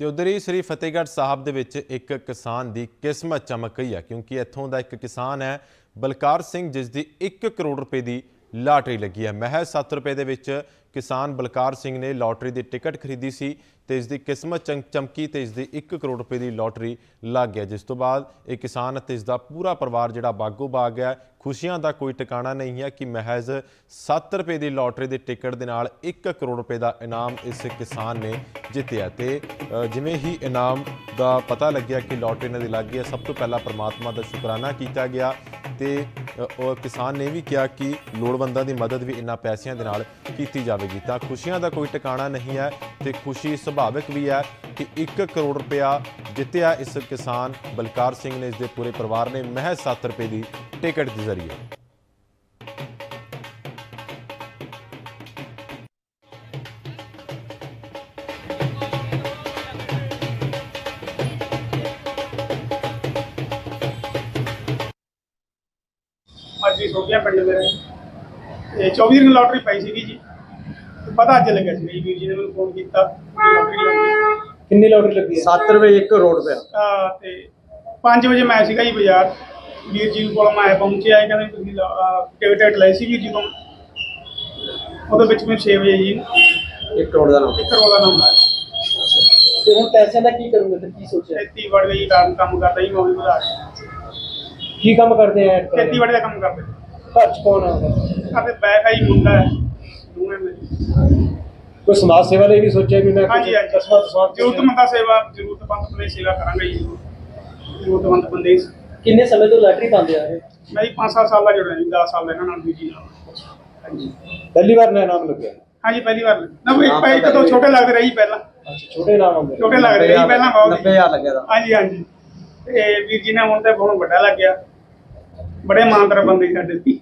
ਤੇ ਉਧਰ ਹੀ ਸ੍ਰੀ ਫਤਿਹਗੜ੍ਹ ਸਾਹਿਬ ਦੇ ਵਿੱਚ ਇੱਕ ਕਿਸਾਨ ਦੀ ਕਿਸਮਤ ਚਮਕ ਗਈ ਹੈ ਕਿਉਂਕਿ ਇੱਥੋਂ ਦਾ ਇੱਕ ਕਿਸਾਨ ਹੈ ਬਲਕਾਰ ਸਿੰਘ, ਜਿਸ ਦੀ 1 ਕਰੋੜ ਰੁਪਏ ਦੀ ਲਾਟਰੀ ਲੱਗੀ ਹੈ। ਮਹਿਜ਼ 7 ਰੁਪਏ ਦੇ ਵਿੱਚ ਕਿਸਾਨ ਬਲਕਾਰ ਸਿੰਘ ਨੇ ਲਾਟਰੀ ਦੀ ਟਿਕਟ ਖਰੀਦੀ ਸੀ ਤੇ ਇਸ ਦੀ ਕਿਸਮਤ ਚਮ- ਚਮਕੀ ਤੇ ਇਸ ਦੀ 1 ਕਰੋੜ ਰੁਪਏ ਦੀ ਲਾਟਰੀ ਲੱਗ ਗਿਆ, ਜਿਸ ਤੋਂ ਬਾਅਦ ਇਹ ਕਿਸਾਨ ਅਤੇ ਇਸ ਦਾ ਪੂਰਾ ਪਰਿਵਾਰ ਜਿਹੜਾ ਬਾਗੋ ਬਾਗ ਹੈ, ਖੁਸ਼ੀਆਂ ਦਾ ਕੋਈ ਟਿਕਾਣਾ ਨਹੀਂ ਹੈ ਕਿ ਮਹਿਜ਼ 7 ਰੁਪਏ ਦੀ ਲਾਟਰੀ ਦੀ ਟਿਕਟ ਦੇ ਨਾਲ 1 ਕਰੋੜ ਰੁਪਏ ਦਾ ਇਨਾਮ ਇਸ ਕਿਸਾਨ ਨੇ ਜਿੱਤਿਆ। ਤੇ ਜਿਵੇਂ ਹੀ ਇਨਾਮ ਦਾ ਪਤਾ ਲੱਗਿਆ ਕਿ ਲਾਟਰੀ ਇਹਨਾਂ ਦੀ ਲੱਗ ਗਈ ਹੈ, ਸਭ ਤੋਂ ਪਹਿਲਾਂ ਪ੍ਰਮਾਤਮਾ ਦਾ ਸ਼ੁਕਰਾਨਾ ਕੀਤਾ ਗਿਆ ਤੇ ਅ, ਕਿਸਾਨ ਨੇ ਵੀ ਕਿਹਾ ਕਿ ਲੋੜਵੰਦਾਂ ਦੀ ਮਦਦ ਵੀ ਇਹਨਾਂ ਪੈਸਿਆਂ ਦੇ ਨਾਲ ਕੀਤੀ ਜਾਵੇਗੀ। ਤਾਂ ਖੁਸ਼ੀਆਂ ਦਾ ਕੋਈ ਟਿਕਾਣਾ ਨਹੀਂ ਹੈ ਤੇ ਖੁਸ਼ੀ ਸੁਭਾਵਿਕ ਵੀ ਹੈ ਕਿ 1 ਕਰੋੜ ਰੁਪਇਆ ਜਿੱਤਿਆ ਇਸ ਕਿਸਾਨ ਬਲਕਾਰ ਸਿੰਘ ਨੇ ਇਸ ਦੇ ਪੂਰੇ ਪਰਿਵਾਰ ਨੇ ਮਹਿਜ਼ 7 ਰੁਪਏ ਦੀ ਟਿਕਟ ਦੇ ਜ਼ਰੀਏ। ਅੱਜ ਹੀ ਸੋਧਿਆ ਪਿੰਡ ਮੇਰੇ। ਤੇ 24 ਦਿਨ ਲਾਟਰੀ ਪਾਈ ਸੀਗੀ ਜੀ। ਤੇ ਪਤਾ ਅੱਜ ਲੱਗਿਆ ਸੀ ਜੀ ਵੀਰ ਜੀ ਨੇ ਮੈਨੂੰ ਫੋਨ ਕੀਤਾ ਕਿ ਲਾਟਰੀ ਲੱਗੀ ਕਿੰਨੀ ਲੋਟਰੀ ਲੱਗੀ ਹੈ? 7 ਰੁਪਏ 1 ਕਰੋੜ ਰੁਪਇਆ ਆ। ਤੇ 5 ਵਜੇ ਮੈਂ ਸੀਗਾ ਜੀ ਬਾਜ਼ਾਰ। ਵੀਰ ਜੀ ਕੋਲ ਮੈਂ ਪਹੁੰਚਿਆ ਇਹ ਕਹਿੰਦੇ ਵੀ ਤੁਸੀਂ ਟਿਕਟ ਟਿਕਟ ਲਈ ਸੀ ਵੀਰ ਜੀ ਤੋਂ ਉਹਦੇ ਵਿੱਚ ਮੈਂ 6 ਵਜੇ ਜੀ। 1 ਕਰੋੜ ਦਾ ਨਾਮ। 1 ਕਰੋੜ ਦਾ ਨਾਮ ਆਇਆ ਤੇ ਹੁਣ ਪੈਸਿਆਂ ਦਾ ਕੀ ਕਰੋਗੇ ਤੇ ਕੀ ਸੋਚਿਆ? ਖੇਤੀ ਵੜ ਗਈ ਕੰਮ ਕੰਮ ਕਰਦਾ ਜੀ ਮੈਂ ਵੀ ਵਧਾ ਕੇ। ਕੰਮ ਕਰਦੇ ਆ? ਖੇਤੀਬਾੜੀ ਦਾ ਕੰਮ ਕਰਦੇ। ਘਰ ਚ ਕੌਣ ਆ? ਅਤੇ ਬੈਕ ਆਈ ਮੁੰਡਾ ਹੈ ਦੋਵੇਂ ਮੇਰੇ ਕੋਈ ਸਮਾਜ ਸੇਵਾ ਲਈ ਵੀ ਸੋਚਿਆ ਵੀ ਮੈਂ ਹਾਂਜੀ ਹਾਂਜੀ। ਦਸਵਾਂ ਦਸਵਾਂ ਜ਼ਰੂਰਤਮੰਦਾਂ ਸੇਵਾ ਜ਼ਰੂਰਤਮੰਦ ਬੰਦੇ ਸੇਵਾ ਕਰਾਂਗੇ ਜੀ। ਜ਼ਰੂਰਤਮੰਦ ਬੰਦੇ। ਕਿੰਨੇ ਸਮੇਂ ਤੋਂ ਲੈਟਰੀ ਪਾਉਂਦੇ ਆ ਇਹ? ਮੈਂ ਜੀ 5-7 ਸਾਲ ਦਾ ਜੁੜਿਆ ਜੀ 10 ਸਾਲ ਦਾ ਇਹਨਾਂ ਨਾਲ ਵੀ ਜੀ ਨਾਲ। ਹਾਂਜੀ। ਪਹਿਲੀ ਵਾਰ ਨਾ ਨਾਮ ਲੱਗਿਆ? ਹਾਂਜੀ ਪਹਿਲੀ ਵਾਰ। ਨਾ ਇੱਕ ਇੱਕ ਤਾਂ ਪਹਿਲੀ ਛੋਟੇ ਲੱਗਦੇ ਰਹੀ ਪਹਿਲਾਂ। ਅੱਛਾ ਛੋਟੇ ਨਾਮ ਹੁੰਦੇ ਛੋਟੇ ਲੱਗਦੇ ਰਹੀ ਪਹਿਲਾਂ ਬਹੁਤ। 90000 ਲੱਗਿਆ ਹਾਂਜੀ ਹਾਂਜੀ। ਤੇ ਵੀਰ ਜੀ ਨੇ ਹੁਣ ਤੇ ਬਹੁਤ ਵੱਡਾ ਲੱਗ ਗਿਆ ਬੜੇ ਇਮਾਨਦਾਰ ਬੰਦੇ ਸੀ ਸਾਡੇ ਸੀ